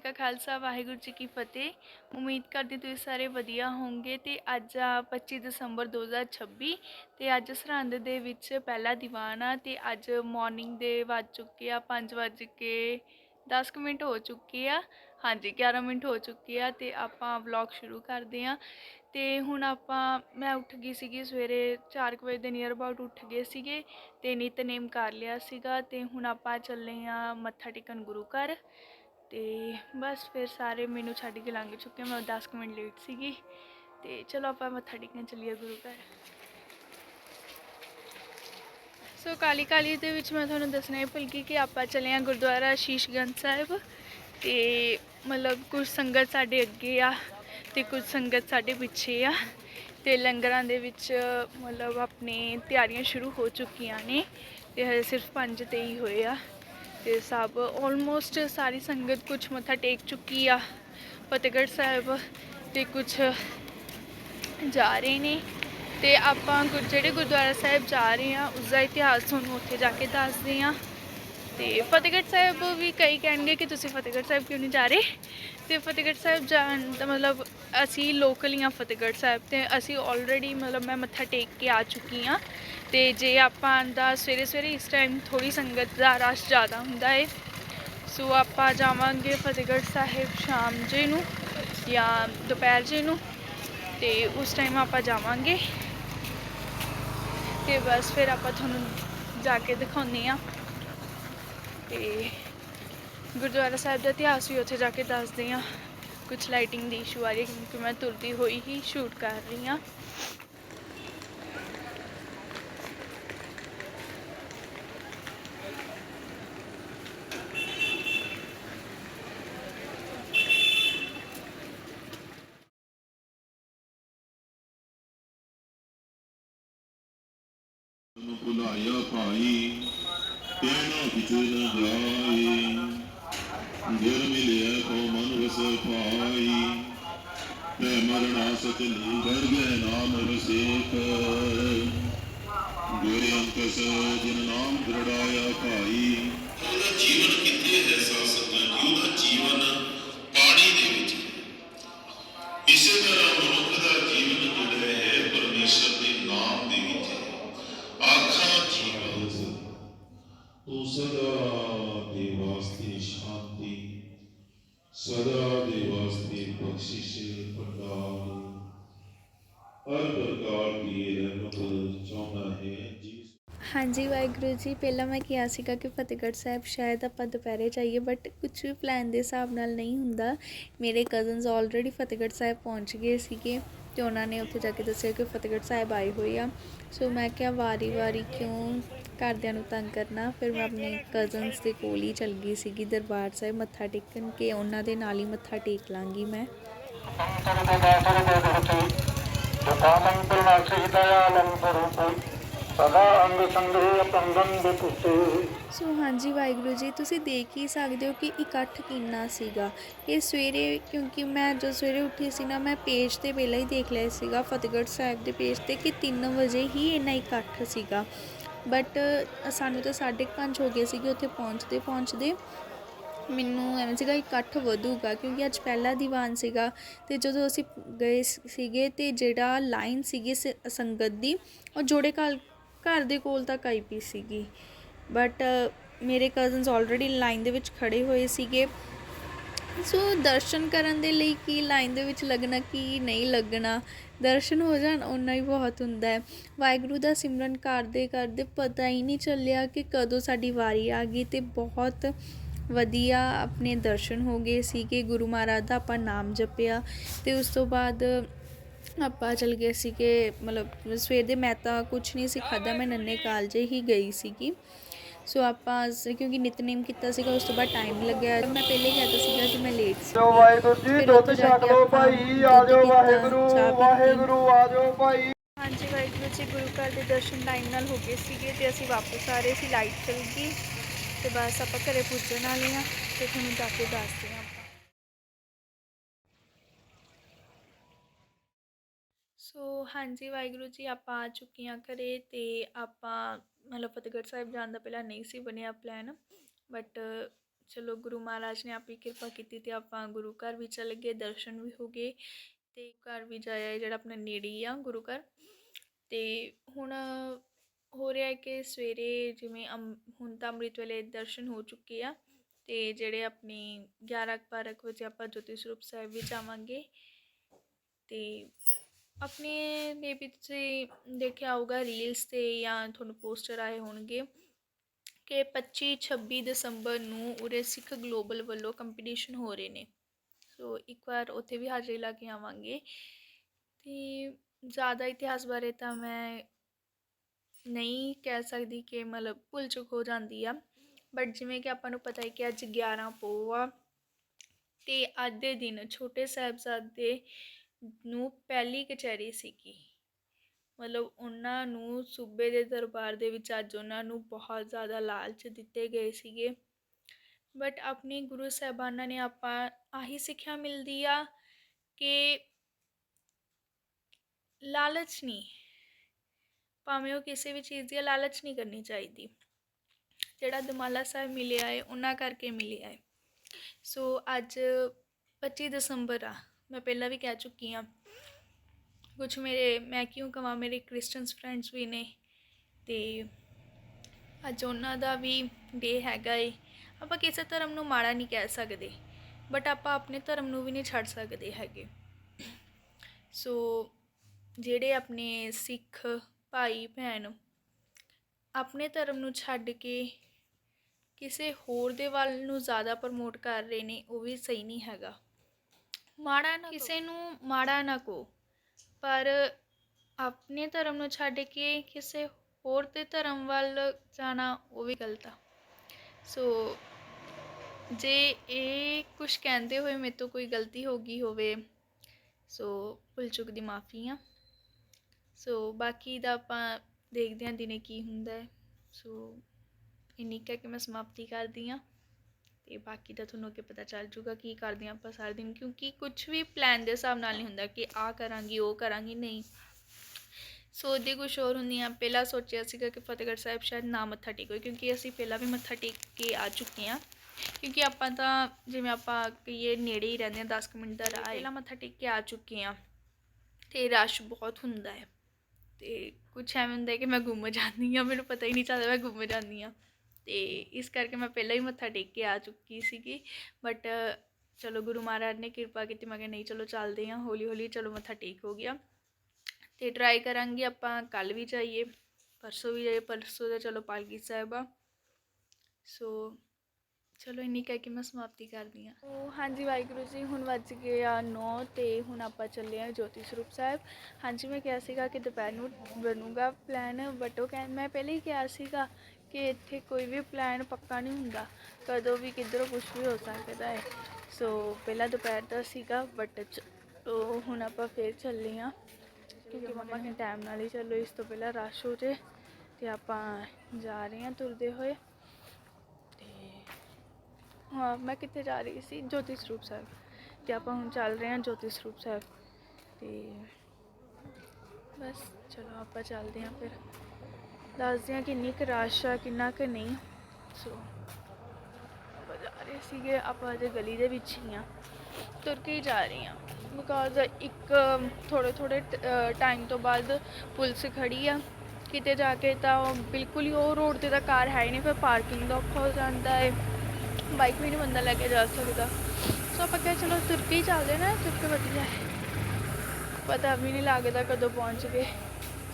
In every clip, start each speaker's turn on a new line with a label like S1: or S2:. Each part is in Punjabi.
S1: ਕਾ ਖਾਲਸਾ, ਵਾਹਿਗੁਰੂ ਜੀ ਕੀ ਫਤਿਹ। ਉਮੀਦ ਕਰਦੀ ਤੁਸੀਂ ਸਾਰੇ ਵਧੀਆ ਹੋਵੋਗੇ ਤੇ ਅੱਜ ਆ 25 ਦਸੰਬਰ 2026 ਤੇ ਅੱਜ ਸਰਹੰਦ ਦੇ ਵਿੱਚ ਪਹਿਲਾ ਦੀਵਾਨ ਆ ਤੇ ਅੱਜ ਮਾਰਨਿੰਗ ਦੇ ਵੱਜ ਚੁੱਕੇ ਆ 5 ਵੱਜ ਕੇ 10 ਕੁ ਮਿੰਟ ਹੋ ਚੁੱਕੇ ਆ। ਹਾਂਜੀ 11 ਮਿੰਟ ਹੋ ਚੁੱਕੇ ਆ ਤੇ ਆਪਾਂ ਵਲੌਗ ਸ਼ੁਰੂ ਕਰਦੇ ਆ ਤੇ ਹੁਣ ਆਪਾਂ, ਮੈਂ ਉੱਠ ਗਈ ਸੀਗੀ ਸਵੇਰੇ 4 ਕੁ ਵਜੇ ਦੇ ਨੀਅਰ ਅਬਾਊਟ ਉੱਠ ਗਏ ਸੀਗੇ ਤੇ ਨਿਤਨੇਮ ਕਰ ਲਿਆ ਸੀਗਾ ਤੇ ਹੁਣ ਆਪਾਂ ਚੱਲੇ ਆ ਮੱਥਾ ਟੇਕਣ ਗੁਰੂ ਘਰ। ਤੇ ਬਸ ਫਿਰ ਸਾਰੇ ਮੈਨੂੰ ਛੱਡ ਕੇ ਲੰਘ ਚੁੱਕੇ ਮੈਂ 10 ਕੁ ਮਿੰਟ ਲੇਟ ਸੀਗੀ ਤੇ ਚਲੋ ਆਪਾਂ ਮੱਥਾ ਟੇਕਣ ਚੱਲੀਏ ਗੁਰੂ ਘਰ। ਸੋ ਕਾਲੀ ਕਾਲੀ ਦੇ ਵਿੱਚ ਮੈਂ ਤੁਹਾਨੂੰ ਦੱਸਣਾ ਹੀ ਭੁੱਲ ਗਈ ਕਿ ਆਪਾਂ ਚੱਲੇ ਆ ਗੁਰਦੁਆਰਾ ਸ਼ੀਸ਼ਗੰਜ ਸਾਹਿਬ ਤੇ ਮਤਲਬ ਕੁਝ ਸੰਗਤ ਸਾਡੇ ਅੱਗੇ ਆ ਤੇ ਕੁਝ ਸੰਗਤ ਸਾਡੇ ਪਿੱਛੇ ਆ ਤੇ ਲੰਗਰਾਂ ਦੇ ਵਿੱਚ ਮਤਲਬ ਆਪਣੇ ਤਿਆਰੀਆਂ ਸ਼ੁਰੂ ਹੋ ਚੁੱਕੀਆਂ ਨੇ ਤੇ ਹਜੇ ਸਿਰਫ ਪੰਜ ਤੇ ਹੀ ਹੋਏ ਆ। ਤੇ ਸਭ ਆਲਮੋਸਟ ਸਾਰੀ ਸੰਗਤ ਕੁਝ ਮੱਥਾ ਟੇਕ ਚੁੱਕੀ ਆ, ਫਤਿਹਗੜ੍ਹ ਸਾਹਿਬ ਤੇ ਕੁਝ ਜਾ ਰਹੇ ਨੇ ਤੇ ਆਪਾਂ ਗੁਰ- ਜਿਹੜੇ ਗੁਰਦੁਆਰਾ ਸਾਹਿਬ ਜਾ ਰਹੇ ਆ, ਉਸ ਦਾ ਇਤਿਹਾਸ ਤੁਹਾਨੂੰ ਉੱਥੇ ਜਾ ਕੇ ਦੱਸਦੇ ਆ। ਤੇ ਫਤਿਹਗੜ੍ਹ ਸਾਹਿਬ ਵੀ ਕਈ ਕਹਿਣਗੇ ਕਿ ਤੁਸੀਂ ਫਤਿਹਗੜ੍ਹ ਸਾਹਿਬ ਕਿਉਂ ਨਹੀਂ ਜਾ ਰਹੇ? ਤੇ ਫਤਿਹਗੜ੍ਹ ਸਾਹਿਬ ਜਾਣ ਦਾ ਮਤਲਬ ਅਸੀਂ ਲੋਕਲ ਹੀ ਹਾਂ ਫਤਿਹਗੜ੍ਹ ਸਾਹਿਬ ਤੇ ਅਸੀਂ ਆਲਰੇਡੀ ਮਤਲਬ ਮੈਂ ਮੱਥਾ ਟੇਕ ਕੇ ਆ ਚੁੱਕੀ ਹਾਂ ਤੇ ਜੇ ਆਪਾਂ ਦਾ ਸਵੇਰੇ ਸਵੇਰੇ ਇਸ ਟਾਈਮ ਥੋੜੀ ਸੰਗਤ ਦਾ ਰਸ਼ ਜ਼ਿਆਦਾ ਹੁੰਦਾ ਹੈ ਸੋ ਆਪਾਂ ਜਾਵਾਂਗੇ ਫਤਿਹਗੜ੍ਹ ਸਾਹਿਬ ਸ਼ਾਮ ਜੇ ਨੂੰ ਜਾਂ ਦੁਪਹਿਰ ਜੇ ਨੂੰ ਤੇ ਉਸ ਟਾਈਮ ਆਪਾਂ ਜਾਵਾਂਗੇ ਤੇ ਬਸ ਫਿਰ ਆਪਾਂ ਤੁਹਾਨੂੰ ਜਾ ਕੇ ਦਿਖਾਉਂਦੇ ਆ ਤੇ ਗੁਰਦੁਆਰਾ ਸਾਹਿਬ ਦਾ ਇਤਿਹਾਸ ਵੀ ਉੱਥੇ ਜਾ ਕੇ ਦੱਸਦੇ ਆ ਕੁਝ ਲਾਈਟਿੰਗ ਦੀ ਇਸ਼ੂ ਆ ਰਹੀ ਹੈ ਕਿਉਂਕਿ ਮੈਂ ਤੁਰਦੀ ਹੋਈ ਹੀ ਸ਼ੂਟ ਕਰ ਰਹੀ ਆ
S2: ਨੂੰ ਭੁਲਾਇਆ ਭਾਈ ਕਹਿਣਾ ਕਿਛੁ ਨ ਜਾਈ ਗੁਰ ਮਿਲਿਆ ਕੋ ਮਨ ਵਸ ਭਾਈ ਤੇ ਮਰਣਾ ਸਚਲੀ ਗਰ ਗਏ ਨਾਮ ਰਸੇਖ। ਗੁਰ ਅੰਕਸ ਜਿਨ ਨਾਮ ਦ੍ਰਿੜਾਇਆ ਭਾਈ। ਉਹਦਾ ਜੀਵਨ ਕਿੱਥੇ ਹੈ ਸਾਸਤ? ਜੀ ਉਹਦਾ ਜੀਵਨ ਸਦਾ ਦੇ ਵਾਸਤੇ ਬਖਸ਼ਿਸ਼ ਪ੍ਰਦਾਨ ਹਰ ਪ੍ਰਕਾਰ ਦੀ ਰਹਿਮਤ ਚਾਹੁੰਦਾ ਹੈ ਜੀ
S1: ਹਾਂਜੀ, ਵਾਹਿਗੁਰੂ ਜੀ, ਪਹਿਲਾਂ ਮੈਂ ਕਿਹਾ ਸੀਗਾ ਕਿ ਫਤਿਹਗੜ੍ਹ ਸਾਹਿਬ ਸ਼ਾਇਦ ਆਪਾਂ ਦੁਪਹਿਰੇ ਜਾਈਏ ਬਟ ਕੁਝ ਵੀ ਪਲਾਨ ਦੇ ਹਿਸਾਬ ਨਾਲ ਨਹੀਂ ਹੁੰਦਾ। ਮੇਰੇ ਕਜ਼ਨਸ ਆਲਰੇਡੀ ਫਤਿਹਗੜ੍ਹ ਸਾਹਿਬ ਪਹੁੰਚ ਗਏ ਸੀਗੇ ਤੇ ਉਹਨਾਂ ਨੇ ਉੱਥੇ ਜਾ ਕੇ ਦੱਸਿਆ ਕਿ ਫਤਿਹਗੜ੍ਹ ਸਾਹਿਬ ਆਏ ਹੋਏ ਆ। ਸੋ ਮੈਂ ਕਿਹਾ ਵਾਰੀ-ਵਾਰੀ ਕਿਉਂ ਘਰਦਿਆਂ ਨੂੰ ਤੰਗ ਕਰਨਾ, ਫਿਰ ਮੈਂ ਆਪਣੇ ਕਜ਼ਨਸ ਦੇ ਕੋਲ ਹੀ ਚਲ ਗਈ ਸੀਗੀ ਦਰਬਾਰ ਸਾਹਿਬ, ਮੱਥਾ ਟੇਕਣ ਕੇ ਉਹਨਾਂ ਦੇ ਨਾਲ ਹੀ ਮੱਥਾ ਟੇਕ ਲਾਂਗੀ ਮੈਂ।
S3: ਸਦਾ ਅੰਗ ਸੰਗ੍ਰਹਿ ਅਪੰਗੰ ਬਿਪੁਤੇ
S1: ਸੋ ਹਾਂਜੀ ਵਾਹਿਗੁਰੂ ਜੀ, ਤੁਸੀਂ ਦੇਖ ਹੀ ਸਕਦੇ ਹੋ ਕਿ ਇਕੱਠ ਕਿੰਨਾ ਸੀਗਾ। ਇਹ ਸਵੇਰੇ ਕਿਉਂਕਿ ਮੈਂ ਜੋ ਸਵੇਰੇ ਉੱਠੀ ਸੀ ਨਾ, ਮੈਂ ਪੇਜ ਤੇ ਪਹਿਲਾਂ ਹੀ ਦੇਖ ਲਿਆ ਸੀਗਾ, ਫਤਿਹਗੜ੍ਹ ਸਾਹਿਬ ਦੇ ਪੇਜ ਤੇ, ਕਿ 3 ਵਜੇ ਹੀ ਇੰਨਾ ਇਕੱਠ ਸੀਗਾ। ਬਟ ਸਾਨੂੰ ਤਾਂ 5:30 ਹੋ ਗਏ ਸੀਗੇ ਉੱਥੇ ਪਹੁੰਚਦੇ ਪਹੁੰਚਦੇ। ਮੈਨੂੰ ਐਵੇਂ ਸੀਗਾ ਇਕੱਠ ਵਧੂਗਾ ਕਿਉਂਕਿ ਅੱਜ ਪਹਿਲਾ ਦੀਵਾਨ ਸੀਗਾ। ਤੇ ਜਦੋਂ ਅਸੀਂ ਗਏ ਸੀਗੇ ਤੇ ਜਿਹੜਾ ਲਾਈਨ ਸੀਗੀ ਸ- ਸੰਗਤ ਦੀ, ਉਹ ਜੋੜੇ ਘਰ ਘਰ ਦੇ ਕੋਲ ਤੱਕ ਆਈ ਪਈ ਸੀਗੀ। ਬਟ ਮੇਰੇ ਕਜ਼ਨਸ ਆਲਰੇਡੀ ਲਾਈਨ ਦੇ ਵਿੱਚ ਖੜੇ ਹੋਏ ਸੀਗੇ। ਸੋ ਦਰਸ਼ਨ ਕਰਨ ਦੇ ਲਈ ਕੀ ਲਾਈਨ ਦੇ ਵਿੱਚ ਲੱਗਣਾ, ਕੀ ਨਹੀਂ ਲੱਗਣਾ? ਦਰਸ਼ਨ ਹੋ ਜਾਣ, ਓਨਾ ਹੀ ਬਹੁਤ ਹੁੰਦਾ ਹੈ। ਵਾਹਿਗੁਰੂ ਦਾ ਸਿਮਰਨ ਕਰਦੇ ਕਰਦੇ ਪਤਾ ਹੀ ਨਹੀਂ ਚੱਲਿਆ ਕਿ ਕਦੋਂ ਸਾਡੀ ਵਾਰੀ ਆ ਗਈ ਤੇ ਬਹੁਤ ਵਧੀਆ ਆਪਣੇ ਦਰਸ਼ਨ ਹੋ ਗਏ ਸੀਗੇ। ਗੁਰੂ ਮਹਾਰਾਜ ਦਾ ਆਪਾਂ ਨਾਮ ਜਪਿਆ ਤੇ ਉਸ ਤੋਂ ਬਾਅਦ ਆਪਾਂ ਚਲ ਗਏ ਸੀਗੇ, ਮਤਲਬ ਸਵੇਰ ਦੇ ਮੈਂ ਤਾਂ ਕੁਝ ਨਹੀਂ ਸੀ ਖਾਦਾ ਮੈਂ ਨੰਨੇ ਕਾਲਜੇ ਹੀ ਗਈ ਸੀਗੀ। ਸੋ ਆਪਾਂ ਕਿਉਂਕਿ ਨਿਤਨੇਮ ਕੀਤਾ ਸੀਗਾ ਉਸ ਤੋਂ ਬਾਅਦ ਟਾਈਮ ਲੱਗਿਆ। ਮੈਂ ਪਹਿਲੇ ਕਹਿਤਾ ਸੀਗਾ ਕਿ ਮੈਂ ਲੇਟ ਸੀ।
S3: ਜੋ ਵਾਹਿਗੁਰੂ ਜੀ ਦੁੱਧ ਛਕ ਲਓ ਭਾਈ ਆ ਜਾਓ ਵਾਹਿਗੁਰੂ। ਵਾਹਿਗੁਰੂ ਆ ਜਾਓ ਭਾਈ।
S1: ਹਾਂਜੀ ਵਾਹਿਗੁਰੂ ਜੀ ਗੁਰੂ ਘਰ ਦੇ ਦਰਸ਼ਨ ਟਾਈਮ ਨਾਲ ਹੋ ਗਏ ਸੀਗੇ ਤੇ ਅਸੀਂ ਵਾਪਸ ਆ ਰਹੇ ਸੀ ਲਾਈਟ ਚਲ ਗਈ। ਤੇ ਬਸ ਆਪਾਂ ਘਰੇ ਪੁੱਜਣ ਵਾਲੇ ਆ ਤੇ ਤੁਹਾਨੂੰ ਜਾ ਕੇ ਦੱਸਦੇ ਹਾਂ ਆਪਾਂ। ਸੋ ਹਾਂਜੀ ਵਾਹਿਗੁਰੂ ਜੀ ਆਪਾਂ ਆ ਚੁੱਕੀਆਂ ਘਰੇ ਤੇ ਆਪਾਂ ਮਤਲਬ ਫਤਿਹਗੜ੍ਹ ਸਾਹਿਬ ਜਾਣ ਦਾ ਪਹਿਲਾਂ ਨਹੀਂ ਸੀ ਬਣਿਆ ਪਲਾਨ ਬਟ ਚਲੋ ਗੁਰੂ ਮਹਾਰਾਜ ਨੇ ਆਪਣੀ ਕਿਰਪਾ ਕੀਤੀ ਤੇ ਆਪਾਂ ਗੁਰੂ ਘਰ ਵੀ ਚਲੇ ਗਏ, ਦਰਸ਼ਨ ਵੀ ਹੋ ਗਏ ਤੇ ਘਰ ਵੀ ਜਾਇਆ ਜਿਹੜਾ ਆਪਣਾ ਨੇੜੇ ਆ ਗੁਰੂ ਘਰ। ਤੇ ਹੁਣ ਹੋ ਰਿਹਾ ਹੈ ਕਿ ਸਵੇਰੇ ਜਿਵੇਂ ਅੰਮ- ਹੁਣ ਤਾਂ ਅੰਮ੍ਰਿਤ ਵੇਲੇ ਦਰਸ਼ਨ ਹੋ ਚੁੱਕੇ ਆ ਤੇ ਜਿਹੜੇ ਆਪਣੇ 11 ਕੁ ਬਾਰਾਂ ਕੁ ਵਜੇ ਆਪਾਂ ਜੋਤੀ ਸਰੂਪ ਸਾਹਿਬ ਵੀ ਜਾਵਾਂਗੇ ਤੇ ਆਪਣੇ ਮੇਬੀ ਤੁਸੀਂ ਦੇਖਿਆ ਹੋਊਗਾ ਰੀਲਸ ਤੇ ਜਾਂ ਤੁਹਾਨੂੰ ਪੋਸਟਰ ਆਏ ਹੋਣਗੇ ਕਿ 25 26 ਦਸੰਬਰ ਨੂੰ ਉਰੇ ਸਿੱਖ ਗਲੋਬਲ ਵੱਲੋਂ ਕੰਪੀਟੀਸ਼ਨ ਹੋ ਰਹੇ ਨੇ। ਸੋ ਇੱਕ ਵਾਰ ਉੱਥੇ ਵੀ ਹਾਜ਼ਰੀ ਲਾ ਕੇ ਆਵਾਂਗੇ। ਤੇ ਜ਼ਿਆਦਾ ਇਤਿਹਾਸ ਬਾਰੇ ਤਾਂ ਮੈਂ ਨਹੀਂ ਕਹਿ ਸਕਦੀ ਕਿ ਮਤਲਬ ਭੁੱਲ ਚੁੱਕ ਹੋ ਜਾਂਦੀ ਆ। ਬਟ ਜਿਵੇਂ ਕਿ ਆਪਾਂ ਨੂੰ ਪਤਾ ਹੈ ਕਿ ਅੱਜ 11 ਪੋਹ ਆ ਤੇ ਅੱਜ ਦੇ ਦਿਨ ਛੋਟੇ ਸਾਹਿਬਜ਼ਾਦੇ ਨੂੰ ਪਹਿਲੀ ਕਚਹਿਰੀ ਸੀਗੀ। ਮਤਲਬ ਉਹਨਾਂ ਨੂੰ ਸੂਬੇ ਦੇ ਦਰਬਾਰ ਦੇ ਵਿੱਚ ਅੱਜ ਉਹਨਾਂ ਨੂੰ ਬਹੁਤ ਜ਼ਿਆਦਾ ਲਾਲਚ ਦਿੱਤੇ ਗਏ ਸੀਗੇ। ਬਟ ਆਪਣੇ ਗੁਰੂ ਸਾਹਿਬਾਨਾਂ ਨੇ ਆਪਾਂ ਆਹੀ ਸਿੱਖਿਆ ਮਿਲਦੀ ਆ ਕਿ ਲਾਲਚ ਨਹੀਂ। ਭਾਵੇਂ ਉਹ ਕਿਸੇ ਵੀ ਚੀਜ਼ ਦੀ ਲਾਲਚ ਨਹੀਂ ਕਰਨੀ ਚਾਹੀਦੀ। ਜਿਹੜਾ ਦਮਾਲਾ ਸਾਹਿਬ ਮਿਲਿਆ ਹੈ ਉਹਨਾਂ ਕਰਕੇ ਮਿਲਿਆ ਹੈ ਸੋ ਅੱਜ 25 ਦਸੰਬਰ ਆ। ਮੈਂ ਪਹਿਲਾਂ ਵੀ ਕਹਿ ਚੁੱਕੀ ਹਾਂ। ਕੁਝ ਮੇਰੇ, ਮੈਂ ਕਿਉਂ ਕਹਾਂ ਮੇਰੇ ਕ੍ਰਿਸਚੀਅਨਸ ਫਰੈਂਡਸ ਵੀ ਨੇ ਤੇ ਅੱਜ ਉਹਨਾਂ ਦਾ ਵੀ ਡੇ ਹੈਗਾ ਏ। ਆਪਾਂ ਕਿਸੇ ਧਰਮ ਨੂੰ ਮਾੜਾ ਨਹੀਂ ਕਹਿ ਸਕਦੇ ਬਟ ਆਪਾਂ ਆਪਣੇ ਧਰਮ ਨੂੰ ਵੀ ਨਹੀਂ ਛੱਡ ਸਕਦੇ ਹੈਗੇ। ਸੋ ਜਿਹੜੇ ਆਪਣੇ ਸਿੱਖ ਭਾਈ ਭੈਣ ਆਪਣੇ ਧਰਮ ਨੂੰ ਛੱਡ ਕੇ ਕਿਸੇ ਹੋਰ ਦੇ ਵੱਲ ਨੂੰ ਜ਼ਿਆਦਾ ਪ੍ਰਮੋਟ ਕਰ ਰਹੇ ਨੇ, ਉਹ ਵੀ ਸਹੀ ਨਹੀਂ ਹੈਗਾ। ਮਾੜਾ ਨਾ ਕਿਸੇ ਨੂੰ ਮਾੜਾ ਨਾ ਕੋ ਪਰ ਆਪਣੇ ਧਰਮ ਨੂੰ ਛੱਡ ਕੇ ਕਿਸੇ ਹੋਰ ਦੇ ਧਰਮ ਵੱਲ ਜਾਣਾ ਉਹ ਵੀ ਗਲਤ ਆ। ਸੋ ਜੇ ਇਹ ਕੁਝ ਕਹਿੰਦੇ ਹੋਏ ਮੇਰੇ ਤੋਂ ਕੋਈ ਗਲਤੀ ਹੋ ਗਈ ਹੋਵੇ ਸੋ ਭੁੱਲ ਚੁੱਕ ਦੀ ਮਾਫੀ ਆ। ਸੋ ਬਾਕੀ ਦਾ ਆਪਾਂ ਦੇਖਦੇ ਹਾਂ ਦਿਨੇ ਕੀ ਹੁੰਦਾ ਹੈ। ਸੋ ਇੰਨੀ ਕਹਿ ਕੇ ਮੈਂ ਸਮਾਪਤੀ ਕਰਦੀ ਹਾਂ। ਤੇ ਬਾਕੀ ਤਾਂ ਤੁਹਾਨੂੰ ਅੱਗੇ ਪਤਾ ਚੱਲ ਜੂਗਾ ਕੀ ਕਰਦੇ ਹਾਂ ਆਪਾਂ ਸਾਰਾ ਦਿਨ, ਕਿਉਂਕਿ ਕੁਝ ਵੀ ਪਲਾਨ ਦੇ ਹਿਸਾਬ ਨਾਲ ਨਹੀਂ ਹੁੰਦਾ ਕਿ ਆ ਕਰਾਂਗੀ, ਉਹ ਕਰਾਂਗੀ, ਨਹੀਂ। ਸੋਚਦੀ ਕੁਛ ਹੋਰ ਹੁੰਦੀਆਂ ਪਹਿਲਾਂ ਸੋਚਿਆ ਸੀਗਾ ਕਿ ਫਤਿਹਗੜ੍ਹ ਸਾਹਿਬ ਸ਼ਾਇਦ ਨਾ ਮੱਥਾ ਟੇਕੋ, ਕਿਉਂਕਿ ਅਸੀਂ ਪਹਿਲਾਂ ਵੀ ਮੱਥਾ ਟੇਕ ਕੇ ਆ ਚੁੱਕੇ ਹਾਂ। ਕਿਉਂਕਿ ਆਪਾਂ ਤਾਂ ਜਿਵੇਂ ਆਪਾਂ ਕਹੀਏ ਨੇੜੇ ਹੀ ਰਹਿੰਦੇ ਹਾਂ 10 ਕੁ ਮਿੰਟ ਦਾ ਰਾਹ ਪਹਿਲਾਂ ਮੱਥਾ ਟੇਕ ਕੇ ਆ ਚੁੱਕੇ ਹਾਂ। ਤੇ ਰਸ਼ ਬਹੁਤ ਹੁੰਦਾ ਹੈ। ਤੇ ਕੁਛ ਐਵੇਂ ਹੁੰਦਾ ਕਿ ਮੈਂ ਗੁੰਮ ਜਾਂਦੀ ਹਾਂ, ਮੈਨੂੰ ਪਤਾ ਹੀ ਨਹੀਂ ਚੱਲਦਾ ਮੈਂ ਗੁੰਮ ਜਾਂਦੀ ਹਾਂ। ਤੇ ਇਸ ਕਰਕੇ ਮੈਂ ਪਹਿਲਾਂ ਹੀ ਮੱਥਾ ਟੇਕ ਕੇ ਆ ਚੁੱਕੀ ਸੀਗੀ। ਬਟ ਚਲੋ ਗੁਰੂ ਮਹਾਰਾਜ ਨੇ ਕਿਰਪਾ ਕੀਤੀ, ਮੈਂ ਕਿਹਾ ਨਹੀਂ, ਚਲੋ ਚੱਲਦੇ ਹਾਂ ਹੌਲੀ ਹੌਲੀ ਚਲੋ ਮੱਥਾ ਟੇਕ ਹੋ ਗਿਆ। ਤੇ ਟਰਾਈ ਕਰਾਂਗੇ ਆਪਾਂ ਕੱਲ ਵੀ ਜਾਈਏ, ਪਰਸੋਂ ਵੀ ਜਾਈਏ, ਪਰਸੋਂ ਦਾ ਚਲੋ ਪਾਲਕੀ ਸਾਹਿਬ ਆ। ਸੋ ਚਲੋ ਇੰਨੀ ਕਹਿ ਕੇ ਮੈਂ ਸਮਾਪਤੀ ਕਰਦੀ ਹਾਂ। ਉਹ ਹਾਂਜੀ ਵਾਹਿਗੁਰੂ ਜੀ, ਹੁਣ ਵੱਜ ਗਏ ਆ 9 ਤੇ ਹੁਣ ਆਪਾਂ ਚੱਲੇ ਆ ਜੋਤੀ ਸਰੂਪ ਸਾਹਿਬ। ਹਾਂਜੀ, ਮੈਂ ਕਿਹਾ ਸੀਗਾ ਕਿ ਦੁਪਹਿਰ ਨੂੰ ਬਣੂਗਾ ਪਲਾਨ ਬਟ ਉਹ ਕਹਿ, ਮੈਂ ਪਹਿਲੇ ਹੀ ਕਿਹਾ ਸੀਗਾ ਕਿ ਇੱਥੇ ਕੋਈ ਵੀ ਪਲਾਨ ਪੱਕਾ ਨਹੀਂ ਹੁੰਦਾ। ਕਦੋਂ ਵੀ ਕਿੱਧਰੋਂ ਕੁਝ ਵੀ ਹੋ ਸਕਦਾ ਹੈ। ਸੋ ਪਹਿਲਾਂ ਦੁਪਹਿਰ ਦਾ ਸੀਗਾ ਬਟ ਉਹ ਹੁਣ ਆਪਾਂ ਫੇਰ ਚੱਲੇ ਆ ਕਿਉਂਕਿ ਮੰਮਾ ਕਹਿੰਦੇ ਟਾਈਮ ਨਾਲ ਹੀ ਚੱਲੋ, ਇਸ ਤੋਂ ਪਹਿਲਾਂ ਰਸ਼ ਹੋ ਜੇ, ਤੇ ਆਪਾਂ ਜਾ ਰਹੇ ਹਾਂ ਤੁਰਦੇ ਹੋਏ। ਤੇ ਹਾਂ, ਮੈਂ ਕਿੱਥੇ ਜਾ ਰਹੀ ਸੀ? ਜੋਤੀ ਸਰੂਪ ਸਾਹਿਬ। ਤੇ ਆਪਾਂ ਹੁਣ ਚੱਲ ਰਹੇ ਹਾਂ ਜੋਤੀ ਸਰੂਪ ਸਾਹਿਬ। ਤੇ ਬਸ, ਚਲੋ ਆਪਾਂ ਚੱਲਦੇ ਹਾਂ ਫਿਰ। ਦੱਸਦੇ ਹਾਂ ਕਿੰਨੀ ਕੁ ਰਸ਼ ਆ, ਕਿੰਨਾ ਕੁ ਨਹੀਂ। ਸੋ ਆਪਾਂ ਜਾ ਰਹੇ ਸੀਗੇ ਆਪਾਂ ਅਜੇ ਗਲੀ ਦੇ ਵਿੱਚ ਹੀ ਆ। ਤੁਰ ਕੇ ਹੀ ਜਾ ਰਹੀ ਹਾਂ ਬਿਕਾਜ਼ ਇੱਕ ਥੋੜੇ ਥੋੜੇ ਟਾਈਮ ਤੋਂ ਬਾਅਦ ਪੁਲਿਸ ਖੜੀ ਆ। ਕਿਤੇ ਜਾ ਕੇ ਤਾਂ ਉਹ ਬਿਲਕੁਲ ਹੀ ਉਹ ਰੋਡ ਤੇ ਤਾਂ ਕਾਰ ਹੈ ਹੀ ਨਹੀਂ, ਫਿਰ ਪਾਰਕਿੰਗ ਦਾ ਔਖਾ ਹੋ ਜਾਂਦਾ ਹੈ ਬਾਈਕ ਵੀ ਨਹੀਂ ਬੰਦਾ ਲੈ ਕੇ ਜਾ ਸਕਦਾ। ਸੋ ਆਪਾਂ ਕਿਹਾ ਚਲੋ ਤੁਰ ਕੇ ਹੀ ਚੱਲਦੇ ਨਾ, ਤੁਰ ਕੇ ਵਧੀਆ ਹੈ। ਪਤਾ ਵੀ ਨਹੀਂ ਲੱਗਦਾ ਕਦੋਂ ਪਹੁੰਚ ਗਏ।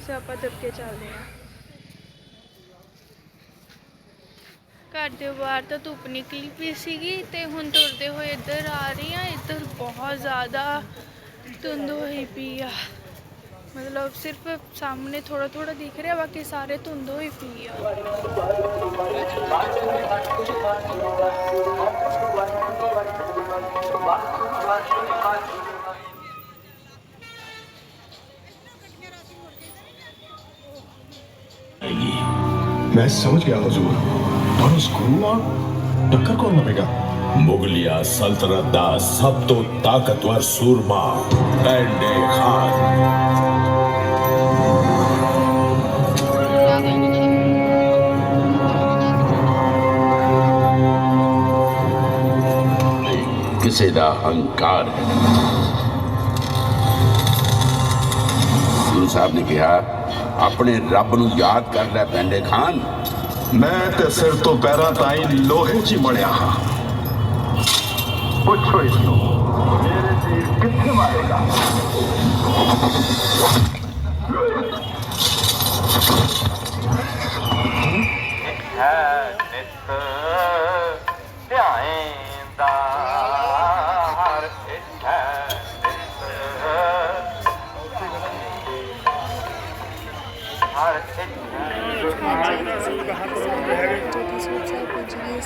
S1: ਸੋ ਆਪਾਂ ਤੁਰ ਕੇ ਚੱਲਦੇ ਹਾਂ ਘਰ ਦੇ ਬਾਹਰ ਤਾਂ ਧੁੱਪ ਨਿਕਲੀ ਪਈ ਸੀਗੀ ਤੇ ਹੁਣ ਤੁਰਦੇ ਹੋਏ ਇੱਧਰ ਆ ਰਹੀ ਆ ਇੱਧਰ ਬਹੁਤ ਜ਼ਿਆਦਾ ਧੁੰਦ ਹੋਈ ਪਈ ਆ ਮਤਲਬ ਸਿਰਫ ਸਾਹਮਣੇ ਥੋੜਾ ਥੋੜਾ ਦਿਖ ਰਿਹਾ ਬਾਕੀ ਸਾਰੇ ਧੁੰਦ ਹੋਈ ਪਈ ਆ
S4: मैं समझ गया हुजूर ਤੁਹਾਨੂੰ ਸਕਰੂ ਨਾਲ ਟੱਕਰ ਕੌਣ ਲਵੇਗਾ
S5: ਮੁਗਲਿਆ ਸਲਤਨਤ ਦਾ ਸਭ ਤੋਂ ਤਾਕਤਵਰ ਸੂਰਮਾ ਟੈਂਡੇ ਖਾਨ ਕਿਸੇ ਦਾ ਹੰਕਾਰ ਹੈ ਗੁਰੂ ਸਾਹਿਬ ਨੇ ਕਿਹਾ ਆਪਣੇ ਰੱਬ ਨੂੰ ਯਾਦ ਕਰ ਲੈ ਪੈਂਡੇ ਖਾਨ
S4: ਮੈਂ ਤੇ ਸਿਰ ਤੋਂ ਪੈਰਾਂ ਤਾਈਂ ਲੋਹੇ 'ਚ ਹੀ ਮੜਿਆ ਹਾਂ। ਪੁੱਛੋ ਇਸ ਨੂੰ, ਮੇਰੇ ਤੀਰ ਕਿੱਥੇ ਮਾਰੇਗਾ?
S3: ਹੈ ਨਿਤ ਧਿਆਏਂਦਾ ਹਰ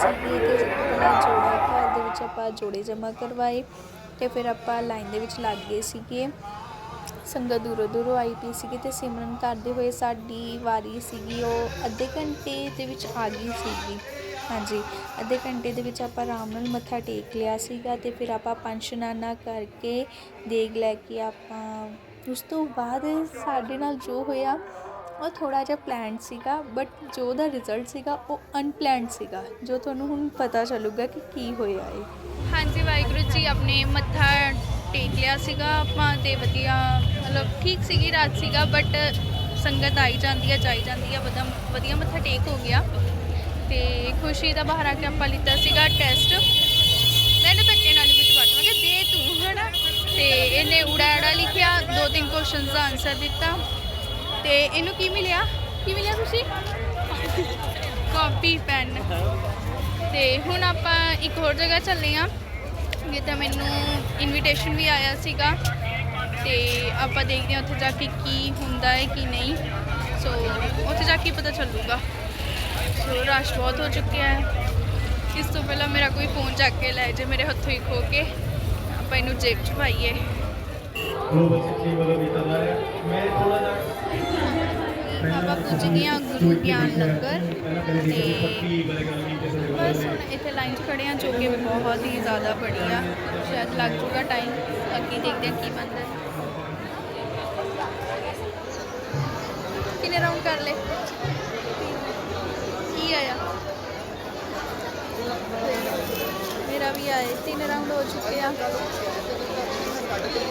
S1: ਪੁੱਜ ਗਏ ਜੋੜਾ ਘਰ ਦੇ ਵਿੱਚ ਆਪਾਂ ਜੋੜੇ ਜਮ੍ਹਾਂ ਕਰਵਾਏ ਤੇ ਫਿਰ ਆਪਾਂ ਲਾਈਨ ਦੇ ਵਿੱਚ ਲੱਗ ਗਏ ਸੀਗੇ। ਸੰਗਤ ਦੂਰੋਂ ਦੂਰੋਂ ਆਈ ਪਈ ਸੀਗੀ ਤੇ ਸਿਮਰਨ ਕਰਦੇ ਹੋਏ ਸਾਡੀ ਵਾਰੀ ਸੀਗੀ, ਉਹ ਅੱਧੇ ਘੰਟੇ ਦੇ ਵਿੱਚ ਆ ਗਈ ਸੀਗੀ। ਹਾਂਜੀ, ਅੱਧੇ ਘੰਟੇ ਦੇ ਵਿੱਚ ਆਪਾਂ ਆਰਾਮ ਨਾਲ ਮੱਥਾ ਟੇਕ ਲਿਆ ਸੀਗਾ ਤੇ ਫਿਰ ਆਪਾਂ ਪੰਜ ਕਰਕੇ ਦੇਗ ਲੈ ਕੇ ਆਪਾਂ, ਉਸ ਤੋਂ ਬਾਅਦ ਸਾਡੇ ਨਾਲ ਜੋ ਹੋਇਆ ਉਹ ਥੋੜ੍ਹਾ ਜਿਹਾ ਪਲਾਨ ਸੀਗਾ ਬਟ ਜੋ ਉਹਦਾ ਰਿਜ਼ਲਟ ਸੀਗਾ, ਉਹ ਅਨਪਲਾਨਡ ਸੀਗਾ, ਜੋ ਤੁਹਾਨੂੰ ਹੁਣ ਪਤਾ ਚੱਲੂਗਾ ਕਿ ਕੀ ਹੋਇਆ ਹੈ
S6: ਹਾਂਜੀ, ਵਾਹਿਗੁਰੂ ਜੀ, ਆਪਣੇ ਮੱਥਾ ਟੇਕ ਲਿਆ ਸੀਗਾ ਆਪਾਂ ਤੇ ਵਧੀਆ, ਮਤਲਬ ਠੀਕ ਸੀਗੀ, ਰਾਤ ਸੀਗਾ ਬਟ ਸੰਗਤ ਆਈ ਜਾਂਦੀ ਹੈ ਜਾਈ ਜਾਂਦੀ ਆ, ਵਧੀਆ ਵਧੀਆ ਮੱਥਾ ਟੇਕ ਹੋ ਗਿਆ। ਤੇ ਖੁਸ਼ੀ ਦਾ ਬਾਹਰ ਆ ਕੇ ਆਪਾਂ ਲਿੱਤਾ ਸੀਗਾ ਟੈਸਟ ਮੈਨੂੰ ਧੱਕੇ ਨਾਲ ਨਹੀਂ ਕੁਝ ਬਟਵਾਂਗੇ ਦੇ ਤੂੰ, ਹਨਾ? ਤੇ ਇਹਨੇ ਉੜਾ ਊੜਾ ਲਿਖਿਆ ਦੋ ਤਿੰਨ ਕੁਐਸਚਨਸ ਦਾ ਆਨਸਰ ਦਿੱਤਾ। ਤੇ ਇਹਨੂੰ ਕੀ ਮਿਲਿਆ? ਕੀ ਮਿਲਿਆ ਤੁਸੀਂ ਕਾਪੀ, ਪੈਨ। ਤੇ ਹੁਣ ਆਪਾਂ ਇੱਕ ਹੋਰ ਜਗ੍ਹਾ ਚੱਲੇ ਆ ਜਿੱਥੇ ਮੈਨੂੰ ਇਨਵੀਟੇਸ਼ਨ ਵੀ ਆਇਆ ਸੀਗਾ। ਤੇ ਆਪਾਂ ਦੇਖਦੇ ਹਾਂ ਉੱਥੇ ਜਾ ਕੇ ਕੀ ਹੁੰਦਾ ਹੈ, ਕੀ ਨਹੀਂ। ਸੋ ਉੱਥੇ ਜਾ ਕੇ ਪਤਾ ਚੱਲੂਗਾ। ਸੋ ਰਸ਼ ਬਹੁਤ ਹੋ ਚੁੱਕਿਆ ਹੈ। ਇਸ ਤੋਂ ਪਹਿਲਾਂ ਮੇਰਾ ਕੋਈ ਫੋਨ ਚੱਕ ਕੇ ਲੈ ਜੇ ਮੇਰੇ ਹੱਥੋਂ ਹੀ ਖੋ ਕੇ। ਆਪਾਂ ਇਹਨੂੰ ਜੇਬ 'ਚ ਪਾਈਏ। ਆਪਾਂ ਪੁੱਜ ਗਏ ਹਾਂ ਗੁਰੂ ਗਿਆਨ ਨਗਰ ਤੇ ਬਸ ਹੁਣ ਇੱਥੇ ਲਾਈਨ 'ਚ ਖੜੇ ਹਾਂ ਜੋ ਕਿ ਬਹੁਤ ਹੀ ਜ਼ਿਆਦਾ ਬੜੀ ਆ ਸ਼ਾਇਦ ਲੱਗ ਜੂਗਾ ਟਾਈਮ ਅੱਗੇ ਦੇਖਦੇ ਹਾਂ ਕੀ ਬਣਦਾ ਹੈ ਕਿੰਨੇ ਰਾਉਂਡ ਕਰ ਲਏ ਕੀ ਆਇਆ ਮੇਰਾ ਵੀ ਆਏ ਤਿੰਨ ਰਾਉਂਡ ਹੋ ਚੁੱਕੇ ਆ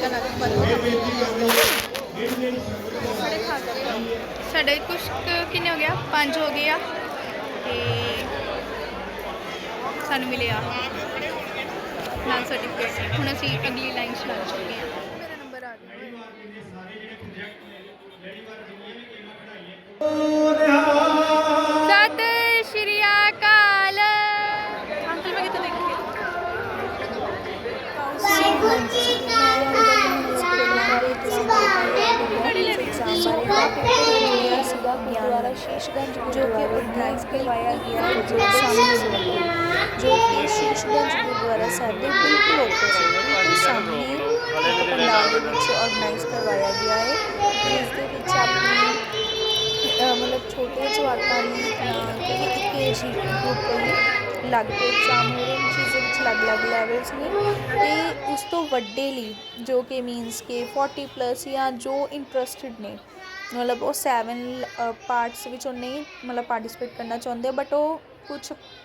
S6: ਕਨਕ ਬੰਦ ਸਾਡੇ ਖਾਤੇ ਸਾਡੇ ਕੁਛ ਕਿੰਨੇ ਹੋ ਗਿਆ? ਪੰਜ ਹੋ ਗਏ ਆ। ਤੇ ਸਾਨੂੰ ਮਿਲਿਆ ਨਾਲ ਸਰਟੀਫਿਕੇਟ ਹੁਣ ਅਸੀਂ ਅਗਲੀ ਲਾਈਨ 'ਚ ਲੱਗ ਚੁੱਕੇ ਹਾਂ।
S1: ਗੁਰਦੁਆਰਾ ਸ਼ੀਸ਼ਗੰਜ ਜੋ ਕਿ ਆਰਗੇਨਾਈਜ਼ ਕਰਵਾਇਆ ਗਿਆ ਜੋ ਸਾਹਮਣੇ ਜੋ ਕਿ ਸ਼ੀਸ਼ਗੰਜ ਗੁਰਦੁਆਰਾ ਸਾਹਿਬ ਦੇ ਬਿਲਕੁਲ ਉੱਪਰ ਸੀ ਬਿਲਕੁਲ ਸਾਹਮਣੇ ਇੱਕ ਪੰਡਾਲ ਦੇ ਵਿੱਚ ਆਰਗੇਨਾਈਜ਼ ਕਰਵਾਇਆ ਗਿਆ ਹੈ ਤੇ ਇਸ ਦੇ ਵਿੱਚ ਆਪਣੀ ਅਹ ਮਤਲਬ ਛੋਟੇ ਜਵਾਕਾਂ ਲਈ ਕਿ ਇੱਕ ਏਜ ਗਰੁੱਪ ਲਈ ਅਲੱਗ ਤੋਂ ਐਗਜ਼ਾਮ ਹੋ ਰਹੇ ਨੇ ਜਿਸ ਦੇ ਵਿੱਚ ਅਲੱਗ-ਅਲੱਗ ਲੈਵਲਸ ਨੇ ਤੇ ਉਸ ਤੋਂ ਵੱਡੇ ਲਈ ਜੋ ਕਿ ਮੀਨਸ ਕਿ 40 ਪਲੱਸ ਜਾਂ ਜੋ ਇੰਟਰਸਟਿਡ ਨੇ ਮਤਲਬ ਉਹ 7 ਪਾਰਟਸ ਵਿੱਚ ਉਹ ਨਹੀਂ ਮਤਲਬ ਪਾਰਟਿਸਿਪੇਟ ਕਰਨਾ ਚਾਹੁੰਦੇ ਬਟ ਉਹ ਕੁਝ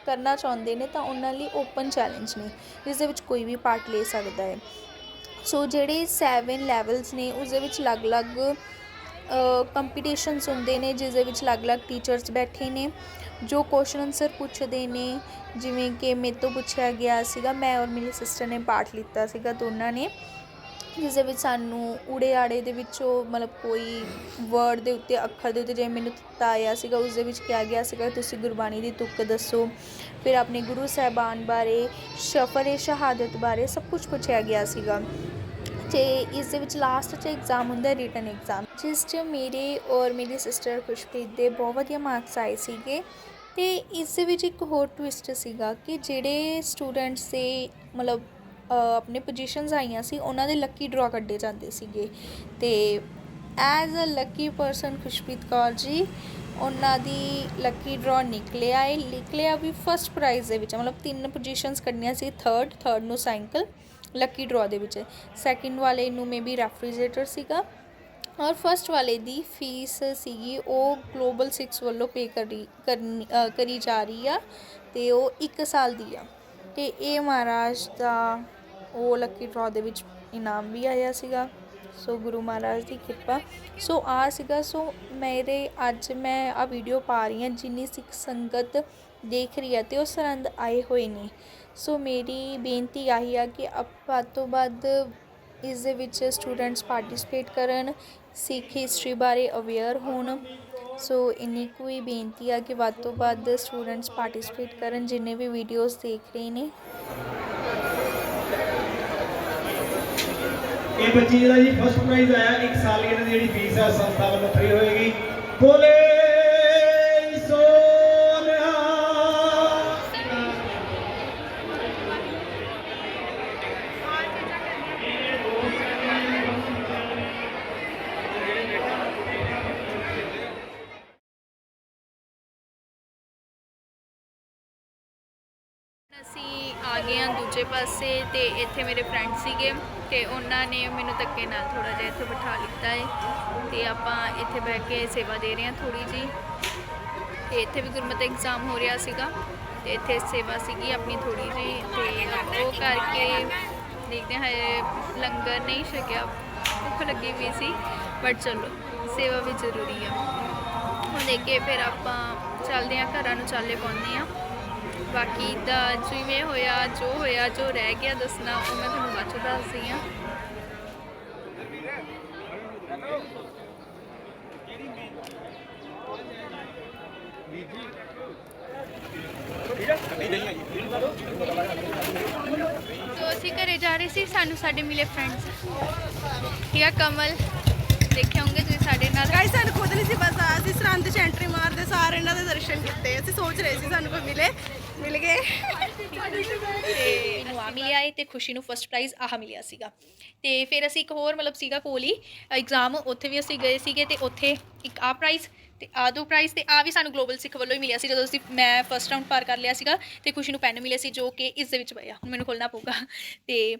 S1: ਕਰਨਾ ਚਾਹੁੰਦੇ ਨੇ ਤਾਂ ਉਹਨਾਂ ਲਈ ਓਪਨ ਚੈਲੰਜ ਨੇ ਜਿਸ ਦੇ ਵਿੱਚ ਕੋਈ ਵੀ ਪਾਰਟ ਲੈ ਸਕਦਾ ਹੈ। ਸੋ ਜਿਹੜੇ 7 ਲੈਵਲਸ ਨੇ ਉਸ ਦੇ ਵਿੱਚ ਅਲੱਗ-ਅਲੱਗ ਕੰਪੀਟੀਸ਼ਨਸ ਹੁੰਦੇ ਨੇ ਜਿਸ ਦੇ ਵਿੱਚ ਅਲੱਗ-ਅਲੱਗ ਟੀਚਰਸ ਬੈਠੇ ਨੇ, ਜੋ ਕੁਐਸਚਨ ਆਨਸਰ ਪੁੱਛਦੇ ਨੇ, ਜਿਵੇਂ ਕਿ ਮੇਰੇ ਤੋਂ ਪੁੱਛਿਆ ਗਿਆ ਸੀਗਾ, ਮੈਂ ਔਰ ਮੇਰੀ ਸਿਸਟਰ ਨੇ ਪਾਰਟ ਲਿੱਤਾ ਸੀਗਾ ਦੋਨਾਂ ਨੇ। ਜਿਸ ਦੇ ਵਿੱਚ ਸਾਨੂੰ ਊੜੇ ਆੜੇ ਦੇ ਵਿੱਚੋਂ ਮਤਲਬ ਕੋਈ ਵਰਡ ਦੇ ਉੱਤੇ ਅੱਖਰ ਦੇ ਉੱਤੇ ਜਿਵੇਂ ਮੈਨੂੰ ਦਿੱਤਾ ਆਇਆ ਸੀਗਾ, ਉਸ ਦੇ ਵਿੱਚ ਕਿਹਾ ਗਿਆ ਸੀਗਾ, ਤੁਸੀਂ ਗੁਰਬਾਣੀ ਦੀ ਤੁਕ ਦੱਸੋ। ਫਿਰ ਆਪਣੇ ਗੁਰੂ ਸਾਹਿਬਾਨ ਬਾਰੇ, ਸ਼ਫਰ ਸ਼ਹਾਦਤ ਬਾਰੇ ਸਭ ਕੁਝ ਪੁੱਛਿਆ ਗਿਆ ਸੀਗਾ। ਤੇ ਇਸ ਦੇ ਵਿੱਚ ਲਾਸਟ 'ਚ ਐਗਜ਼ਾਮ ਹੁੰਦਾ ਰਿਟਨ ਐਗਜ਼ਾਮ ਜਿਸ 'ਚ ਮੇਰੇ ਔਰ ਮੇਰੀ ਸਿਸਟਰ ਖੁਸ਼ਪ੍ਰੀਤ ਦੇ ਬਹੁਤ ਵਧੀਆ ਮਾਰਕਸ ਆਏ ਸੀਗੇ। ਤੇ ਇਸ ਦੇ ਵਿੱਚ ਇੱਕ ਹੋਰ ਟਵਿਸਟ ਸੀਗਾ ਕਿ ਜਿਹੜੇ ਸਟੂਡੈਂਟਸ ਦੇ ਮਤਲਬ ਆਪਣੇ ਪੋਜੀਸ਼ਨਸ ਆਈਆਂ ਸੀ, ਉਹਨਾਂ ਦੇ ਲੱਕੀ ਡਰਾ ਕੱਢੇ ਜਾਂਦੇ ਸੀਗੇ। ਤੇ as a lucky person Khushpreet Kaur ji, ਉਹਨਾਂ ਦੀ ਲੱਕੀ ਡਰਾ ਨਿਕਲਿਆ ਹੈ ਨਿਕਲਿਆ ਵੀ ਫਸਟ ਪ੍ਰਾਈਜ਼ ਦੇ ਵਿੱਚ, ਮਤਲਬ ਤਿੰਨ ਪੋਜੀਸ਼ਨਸ ਕੱਢੀਆਂ ਸੀ ਥਰਡ ਥਰਡ ਨੂੰ ਸਾਈਕਲ ਲੱਕੀ ਡਰਾ ਦੇ ਵਿੱਚ। ਸੈਕਿੰਡ ਵਾਲੇ ਨੂੰ ਮੇਬੀ ਰੈਫਰੀਜਰੇਟਰ ਸੀਗਾ। ਔਰ ਫਸਟ ਵਾਲੇ ਦੀ ਫੀਸ ਸੀਗੀ, ਉਹ ਗਲੋਬਲ 6 ਵੱਲੋਂ ਪੇ ਕਰੀ, ਕਰਨੀ ਕਰੀ ਜਾ ਰਹੀ ਆ, ਤੇ ਉਹ 1 ਸਾਲ ਦੀ ਆ। ਤੇ ਇਹ ਮਹਾਰਾਜ ਦਾ
S7: ਉਹ ਲੱਕੀ ਡਰਾ ਦੇ ਵਿੱਚ ਇਨਾਮ ਵੀ ਆਇਆ ਸੀਗਾ। ਸੋ ਗੁਰੂ ਮਹਾਰਾਜ ਦੀ ਕਿਰਪਾ। ਸੋ ਆ ਸੀਗਾ। ਸੋ ਮੇਰੇ ਅੱਜ ਮੈਂ ਆ ਵੀਡੀਓ ਪਾ ਰਹੀ ਹਾਂ ਜਿੰਨੀ ਸਿੱਖ ਸੰਗਤ ਦੇਖ ਰਹੀ ਹੈ ਤੇ ਉਹ ਸਰੰਦ ਆਏ ਹੋਏ ਨੇ। ਸੋ ਮੇਰੀ ਬੇਨਤੀ ਆਹੀ ਆ ਕਿ ਅਪ ਵੱਧ ਤੋਂ ਵੱਧ ਇਸ ਦੇ ਵਿੱਚ ਸਟੂਡੈਂਟਸ ਪਾਰਟਿਸਿਪੇਟ ਕਰਨ, ਸਿੱਖ ਹਿਸਟਰੀ ਬਾਰੇ ਅਵੇਅਰ ਹੋਣ। ਸੋ ਇੰਨੀ ਕੋਈ ਬੇਨਤੀ ਆ ਕਿ ਵੱਧ ਤੋਂ ਵੱਧ ਸਟੂਡੈਂਟਸ ਪਾਰਟਿਸਿਪੇਟ ਕਰਨ, ਜਿੰਨੇ ਵੀ ਵੀਡੀਓਜ਼ ਦੇਖ ਰਹੇ ਨੇ।
S8: ਇਹ ਬੱਚੀ ਜਿਹੜਾ ਜੀ ਫਸਟ ਪ੍ਰਾਈਜ਼ ਆਇਆ, ਇੱਕ ਸਾਲ ਦੀ ਇਹਨਾਂ ਦੀ ਜਿਹੜੀ ਫੀਸ ਹੈ ਸੰਸਥਾ ਵੱਲੋਂ ਫ੍ਰੀ ਹੋਏਗੀ। ਬੋਲੇ!
S1: ਅਸੀਂ ਆ ਦੂਜੇ ਪਾਸੇ ਤੇ ਇੱਥੇ ਮੇਰੇ ਫਰੈਂਡ ਸੀਗੇ ਤੇ ਉਹਨਾਂ ਨੇ ਮੈਨੂੰ ਧੱਕੇ ਨਾਲ ਥੋੜਾ ਜਿਹਾ ਇੱਥੇ ਬਿਠਾ ਲਿੱਤਾ ਹੈ ਤੇ ਆਪਾਂ ਇੱਥੇ ਬਹਿ ਕੇ ਸੇਵਾ ਦੇ ਰਹੇ ਹਾਂ ਥੋੜੀ ਜੀ ਤੇ ਇੱਥੇ ਵੀ ਗੁਰਮਤਿ ਐਗਜ਼ਾਮ ਹੋ ਰਿਹਾ ਸੀਗਾ ਤੇ ਇੱਥੇ ਸੇਵਾ ਸੀਗੀ ਆਪਣੀ ਥੋੜੀ ਜੀ ਤੇ ਉਹ ਕਰਕੇ ਦੇਖਦੇ ਹਾਂ, ਹਜੇ ਲੰਗਰ ਨਹੀਂ ਛਕਿਆ। ਭੁੱਖ ਲੱਗੀ ਵੀ ਸੀ ਬਟ ਚਲੋ, ਸੇਵਾ ਵੀ ਜ਼ਰੂਰੀ ਆ। ਹੁਣ ਦੇਖ ਕੇ ਫਿਰ ਆਪਾਂ ਚੱਲਦੇ ਹਾਂ, ਘਰਾਂ ਨੂੰ ਚਾਲੇ ਪਾਉਂਦੇ ਹਾਂ। ਬਾਕੀ ਦਾ ਜਿਵੇਂ ਹੋਇਆ, ਜੋ ਹੋਇਆ, ਜੋ ਰਹਿ ਗਿਆ ਦੱਸਣਾ, ਉਹ ਮੈਂ ਤੁਹਾਨੂੰ ਬਾਅਦ ਚ ਦੱਸਦੀ ਹਾਂ। ਸੋ ਅਸੀਂ ਘਰੇ ਜਾ ਰਹੇ ਸੀ, ਸਾਨੂੰ ਸਾਡੇ ਮਿਲੇ ਫਰੈਂਡਸ ਠੀਕ ਆ, ਕਮਲ? ਦੇਖੇ ਹੋਗੇ ਤੁਸੀਂ ਸਾਡੇ ਨਾਲ।
S9: ਗਾਇਸ ਸਾਨੂੰ ਖੁਦ ਨਹੀਂ ਸੀ ਪਤਾ, ਅਸੀਂ ਸਰੰਦ ਚ ਐਂਟਰੀ ਮਾਰਦੇ, ਸਾਰੇ ਇਹਨਾਂ ਦੇ ਦਰਸ਼ਨ ਕੀਤੇ। ਅਸੀਂ ਸੋਚ ਰਹੇ ਸੀ ਸਾਨੂੰ ਕੋਈ ਮਿਲੇ। ਮਿਲ ਗਏ।
S1: ਤੇ ਨੂੰ ਆ ਮਿਲਿਆ ਏ ਤੇ ਖੁਸ਼ੀ ਨੂੰ ਫਸਟ ਪ੍ਰਾਈਜ਼ ਆਹ ਮਿਲਿਆ ਸੀਗਾ। ਤੇ ਫਿਰ ਅਸੀਂ ਇੱਕ ਹੋਰ ਮਤਲਬ ਸੀਗਾ ਕੋਲ ਹੀ ਐਗਜ਼ਾਮ ਉੱਥੇ ਵੀ ਅਸੀਂ ਗਏ ਸੀਗੇ ਤੇ ਉੱਥੇ ਇੱਕ ਆ ਪ੍ਰਾਈਜ਼ ਤੇ ਆ ਦੋ ਪ੍ਰਾਈਜ਼ ਤੇ ਆ ਵੀ ਸਾਨੂੰ ਗਲੋਬਲ ਸਿੱਖ ਵੱਲੋਂ ਹੀ ਮਿਲਿਆ ਸੀ ਜਦੋਂ ਅਸੀਂ ਮੈਂ ਫਸਟ ਰਾਊਂਡ ਪਾਰ ਕਰ ਲਿਆ ਸੀਗਾ ਤੇ ਖੁਸ਼ੀ ਨੂੰ ਪੈਨ ਮਿਲੇ ਸੀ ਜੋ ਕਿ ਇਸ ਦੇ ਵਿੱਚ ਪਿਆ। ਹੁਣ ਮੈਨੂੰ ਖੋਲਣਾ ਪਊਗਾ। ਤੇ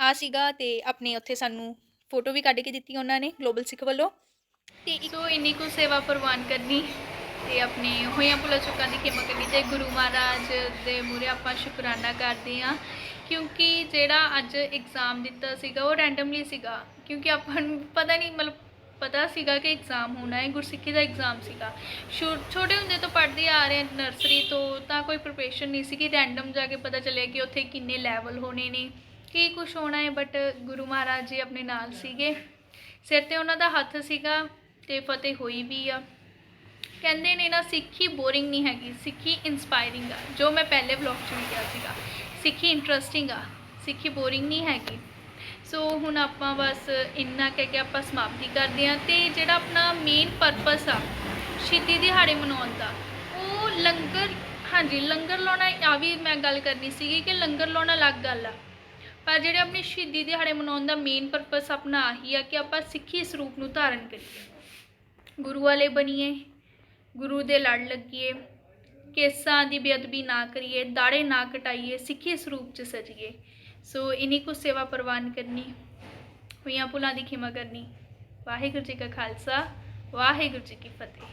S1: ਆ ਸੀਗਾ ਤੇ ਆਪਣੇ ਉੱਥੇ ਸਾਨੂੰ ਫੋਟੋ ਵੀ ਕੱਢ ਕੇ ਦਿੱਤੀ ਉਹਨਾਂ ਨੇ ਗਲੋਬਲ ਸਿੱਖ ਵੱਲੋਂ। ਤੇ ਇੱਕੋ ਇੰਨੀ ਕੁ ਸੇਵਾ ਪ੍ਰਵਾਨ ਕਰਨੀ। ਤੇ ਆਪਣੇ ਹੋਈਆਂ ਭੁੱਲਾਂ ਚੁੱਕਾਂ ਦੀ ਖਿਮਾ ਕਰਨੀ ਤੇ ਗੁਰੂ ਮਹਾਰਾਜ ਦੇ ਮੂਹਰੇ ਆਪਾਂ ਸ਼ੁਕਰਾਨਾ ਕਰਦੇ ਹਾਂ, ਕਿਉਂਕਿ ਜਿਹੜਾ ਅੱਜ ਐਗਜ਼ਾਮ ਦਿੱਤਾ ਸੀਗਾ ਉਹ ਰੈਂਡਮਲੀ ਸੀਗਾ। ਕਿਉਂਕਿ ਆਪਾਂ ਨੂੰ ਪਤਾ ਨਹੀਂ, ਮਤਲਬ ਪਤਾ ਸੀਗਾ ਕਿ ਐਗਜ਼ਾਮ ਹੋਣਾ ਹੈ, ਗੁਰਸਿੱਖੀ ਦਾ ਐਗਜ਼ਾਮ ਸੀਗਾ। ਛੋ- ਛੋਟੇ ਹੁੰਦੇ ਤੋਂ ਪੜ੍ਹਦੇ ਆ ਰਹੇ ਨਰਸਰੀ ਤੋਂ, ਤਾਂ ਕੋਈ ਪ੍ਰਪਰੇਸ਼ਨ ਨਹੀਂ ਸੀ ਕਿ ਰੈਂਡਮ ਜਾ ਕੇ ਪਤਾ ਚੱਲਿਆ ਕਿ ਉੱਥੇ ਕਿੰਨੇ ਲੈਵਲ ਹੋਣੇ ਨੇ, ਕੀ ਕੁਝ ਹੋਣਾ ਹੈ ਬਟ ਗੁਰੂ ਮਹਾਰਾਜ ਜੀ ਆਪਣੇ ਨਾਲ ਸੀਗੇ। ਸਿਰ ਤੇ ਉਹਨਾਂ ਦਾ ਹੱਥ ਸੀਗਾ ਤੇ ਫਤਿਹ ਹੋਈ ਵੀ ਆ। ਕਹਿੰਦੇ ਨੇ ਨਾ ਸਿੱਖੀ ਬੋਰਿੰਗ ਨਹੀਂ ਹੈਗੀ, ਸਿੱਖੀ ਇਨਸਪਾਇਰਿੰਗ ਆ, ਜੋ ਮੈਂ ਪਹਿਲੇ ਵਲੌਗ 'ਚ ਵੀ ਕਿਹਾ ਸੀਗਾ। ਸਿੱਖੀ ਇੰਟਰਸਟਿੰਗ ਆ, ਸਿੱਖੀ ਬੋਰਿੰਗ ਨਹੀਂ ਹੈਗੀ। ਸੋ ਹੁਣ ਆਪਾਂ ਬਸ ਇੰਨਾ ਕਹਿ ਕੇ ਆਪਾਂ ਸਮਾਪਤੀ ਕਰਦੇ ਹਾਂ ਤੇ ਜਿਹੜਾ ਆਪਣਾ ਮੇਨ ਪਰਪਸ ਆ ਸ਼ਹੀਦੀ ਦਿਹਾੜੇ ਮਨਾਉਣ ਦਾ, ਉਹ ਲੰਗਰ, ਹਾਂਜੀ, ਲੰਗਰ ਲਾਉਣਾ ਆ ਵੀ ਮੈਂ ਗੱਲ ਕਰਨੀ ਸੀਗੀ ਕਿ ਲੰਗਰ ਲਾਉਣਾ ਅਲੱਗ ਗੱਲ ਆ। ਪਰ ਜਿਹੜੇ ਆਪਣੀ ਸ਼ਹੀਦੀ ਦਿਹਾੜੇ ਮਨਾਉਣ ਦਾ ਮੇਨ ਪਰਪਸ ਆਪਣਾ ਆਹੀ ਆ ਕਿ ਆਪਾਂ ਸਿੱਖੀ ਸਰੂਪ ਨੂੰ ਧਾਰਨ ਕਰੀਏ। ਗੁਰੂ ਵਾਲੇ ਬਣੀਏ ਗੁਰੂ ਦੇ ਲੜ ਲੱਗੀਏ, ਕੇਸਾਂ ਦੀ ਬੇਅਦਬੀ ਨਾ ਕਰੀਏ, ਦਾੜੇ ਨਾ ਕਟਾਈਏ, ਸਿੱਖੀ ਸਰੂਪ ਚ ਸਜੀਏ। ਸੋ ਇਨੀ ਕੁ ਸੇਵਾ ਪ੍ਰਵਾਨ ਕਰਨੀ, ਹੋਈਆਂ ਭੁੱਲਾਂ ਦੀ ਖਿਮਾ ਕਰਨੀ। ਵਾਹਿਗੁਰੂ ਜੀ ਕਾ ਖਾਲਸਾ, ਵਾਹਿਗੁਰੂ ਜੀ ਕੀ ਫਤਿਹ।